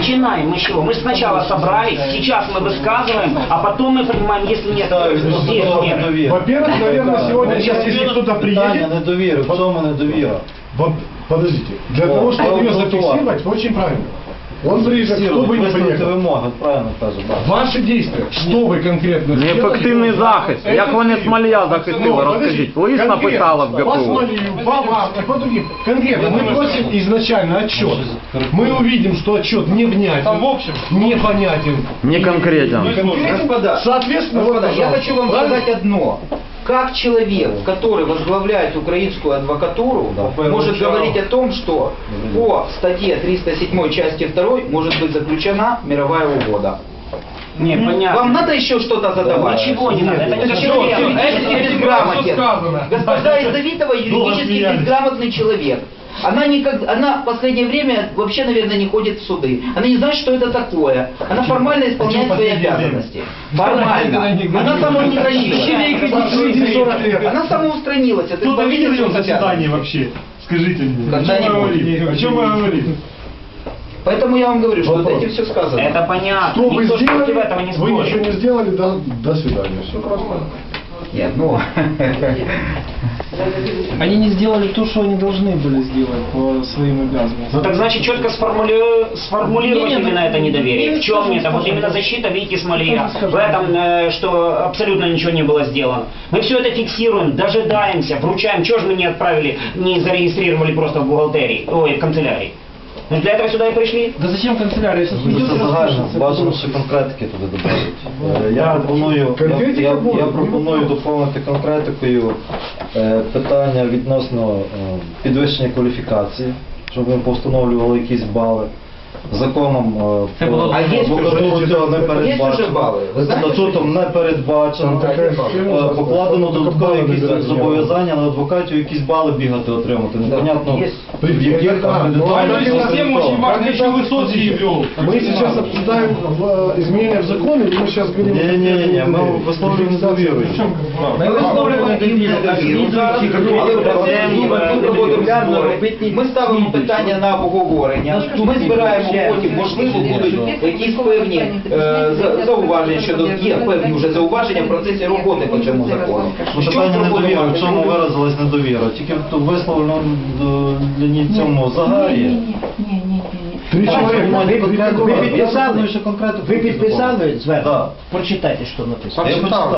Начинаем мы с чего? Мы сначала собрались, сейчас мы высказываем, а потом мы принимаем, если нет, здесь нет. Во-первых, наверное, сегодня, сейчас, если кто-то приедет, недовіри, в чому недовіра? во- подождите, для того, чтобы ее зафиксировать, очень правильно. Он приезжает, Всі кто бы не висловити приехал. вимоги, правильно каже, бачиш. Ваши действия, что вы конкретно сделали? Неефективний захист. Это Як вони ты. Смолія захистили, Ну, розкажіть. подожди, Лист конкретно, написала в По ГПУ. Смолию, по вам, по другим. Конкретно, мы просим изначально отчет. Мы увидим, что отчет невнятен, Там в общем. непонятен. Не конкретен. Господа, Соответственно, вот, господа, я пожалуйста. хочу вам Правильно? сказать одно. Как человек, который возглавляет украинскую адвокатуру, может говорить о том, что по статье 307 части 2 может быть заключена мировая угода? Не, понятно. Вам надо еще что-то задавать? Ничего не надо, это Это человек зачем? юридически безграмотен. Господа из Давидова юридически безграмотный человек. Она, никак, она в последнее время вообще, наверное, не ходит в суды. Она не знает, что это такое. Она формально исполняет свои обязанности. Формально. Она самоустранилась. Она самоустранилась. от Кто-то видел ее заседание вообще? Скажите мне. О чем мы нибудь. говорим? О чем мы говорим? Поэтому я вам говорю, что вот этим все сказано. Это понятно. Что вы Никто же сделали, этого не вы ничего спорит. не сделали, до, до свидания. Все просто. Нет, ну... Они не сделали то, что они должны были сделать по своим обязанностям. Ну так значит четко сформули- сформулировать Не, не, именно ну, это недоверие. не В чем это? Вот именно защита Вики Смолия. В этом, э, что абсолютно ничего не было сделано. Мы все это фиксируем, дожидаемся, вручаем. Чего же мы не отправили, не зарегистрировали просто в бухгалтерии, ой, в канцелярии? Ну для этого сюда и пришли. Да зачем канцелярия? Сейчас Це загально, бажано ще конкретики туди додати. Е, Я пропоную, я, я, я ну, пропоную доповнити конкретикою е, питання відносно е, підвищення кваліфікації, щоб ми постановлювали якісь бали Законом е, Це про було- А є адвокатуру вже- цього не є вже передбачено. бали. Ви знаєте, Статутом не передбачено. Там така схема, Е, Покладено тільки додаткові бали якісь набирати зобов'язання на адвокатів, якісь бали бігати отримати. Непонятно, Є. в яких А, ну, акредитованих а Система очень структурах. важна, еще Высоцкий ввел. Мы сейчас обсуждаем в- изменения в законе, или мы сейчас говорим... Не, не, не, не, мы висловлюємо недовіру. Ми висловлюємо їм недовіру. Зараз, але ми проводимо збори. Ми ставимо питання на обговорення. Ми збираємо потім, можливо, будуть якісь певні е, за- зауваження щодо є певні вже зауваження в процесі роботи по цьому закону. Ну, Що питання проводимо? недовіри, в чому виразилась недовіра? Тільки в висловлено в цьому загарі. Три человека. Ви ви підписали? конкретно. Ви підписали Так. звернення? Прочитайте, що написано. Я.